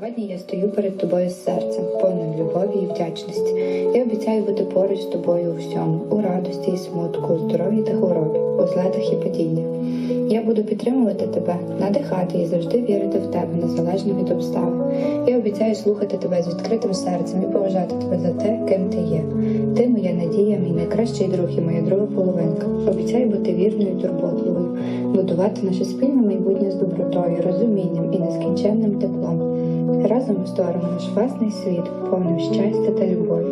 Сьогодні я стою перед тобою з серцем, повним любові і вдячності. Я обіцяю бути поруч з тобою у всьому, у радості і смутку, у здоров'ї та хворобі, у злетах і падіннях. Я буду підтримувати тебе, надихати і завжди вірити в тебе, незалежно від обставин. Я обіцяю слухати тебе з відкритим серцем і поважати тебе за те, ким ти є. Ти моя надія, мій найкращий друг і моя друга половинка. Обіцяю бути вірною і турботливою, будувати наше спільне майбутнє з добротою, розумінням і нескінченним теплом. Разом ми створимо наш власний світ, повним щастя та любові.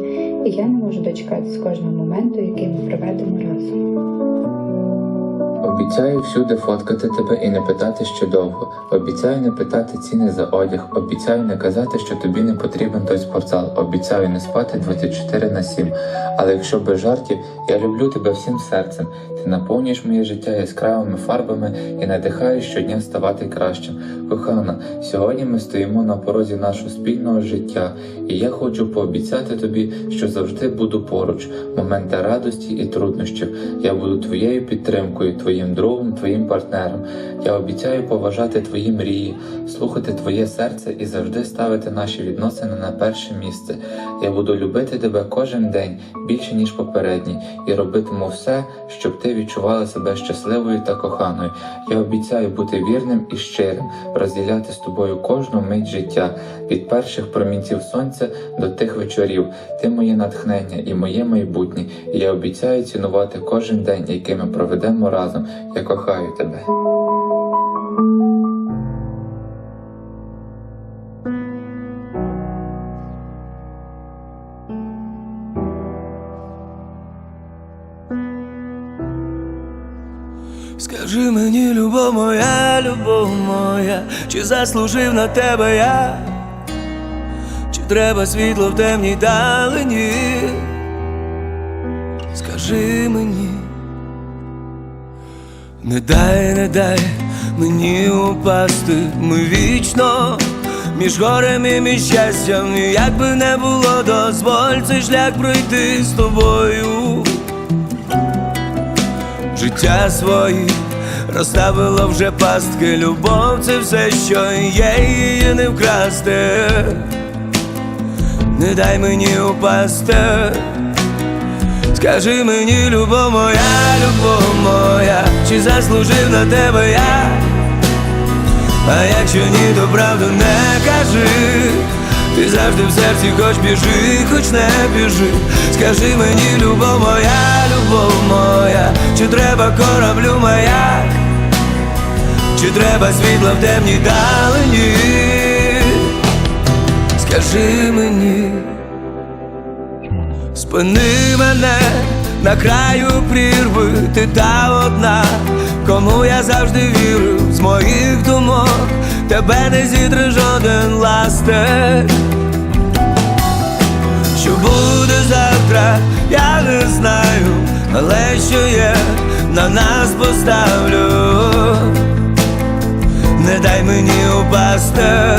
І я не можу дочекатись кожного моменту, який ми проведемо разом. Обіцяю всюди фоткати тебе і не питати ще довго. Обіцяю не питати ціни за одяг. Обіцяю не казати, що тобі не потрібен той спортзал. Обіцяю не спати 24 на 7. Але якщо без жартів, я люблю тебе всім серцем. Ти наповнюєш моє життя яскравими фарбами і надихаєш щодня ставати кращим. Кохана, сьогодні ми стоїмо на порозі нашого спільного життя, і я хочу пообіцяти тобі, що завжди буду поруч. Моменти радості і труднощів. Я буду твоєю підтримкою, твоїм другом, твоїм партнером. Я обіцяю поважати твої мрії, слухати твоє серце і завжди ставити наші відносини на перше місце. Я буду любити тебе кожен день більше ніж попередній, і робитиму все, щоб ти відчувала себе щасливою та коханою. Я обіцяю бути вірним і щирим, розділяти з тобою кожну мить життя від перших промінців сонця до тих вечорів. Ти моє натхнення і моє майбутнє. І я обіцяю цінувати кожен день, який ми проведемо разом. Я кохаю тебе. Скажи мені, любов моя, любов моя, чи заслужив на тебе я, чи треба світло в темній далині? Скажи мені, не дай, не дай мені упасти, ми вічно між горем і між щастям, і як би не було, дозволь цей шлях пройти з тобою життя свої розставила вже пастки, любов це все, що є, її не вкрасти. Не дай мені упасти. Скажи мені, любов моя, любов моя, чи заслужив на тебе я? А якщо ні, то правду не кажи. Ти завжди в серці хоч біжи, хоч не біжи. Скажи мені, любов моя, любов моя, чи треба кораблю маяк, чи треба світла в темній далині? Скажи мені, спини мене на краю прірви, ти та одна, кому я завжди вірив з моїх думок, тебе не зітре жоден ластер. Що буде завтра, я не знаю, але що є, на нас поставлю. Не дай мені упасти.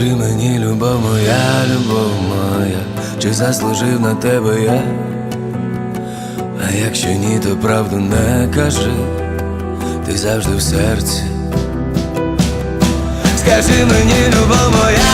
скажи мені, любов моя, любов моя, чи заслужив на тебе я? А якщо ні, то правду не кажи, ти завжди в серці. Скажи мені, любов моя,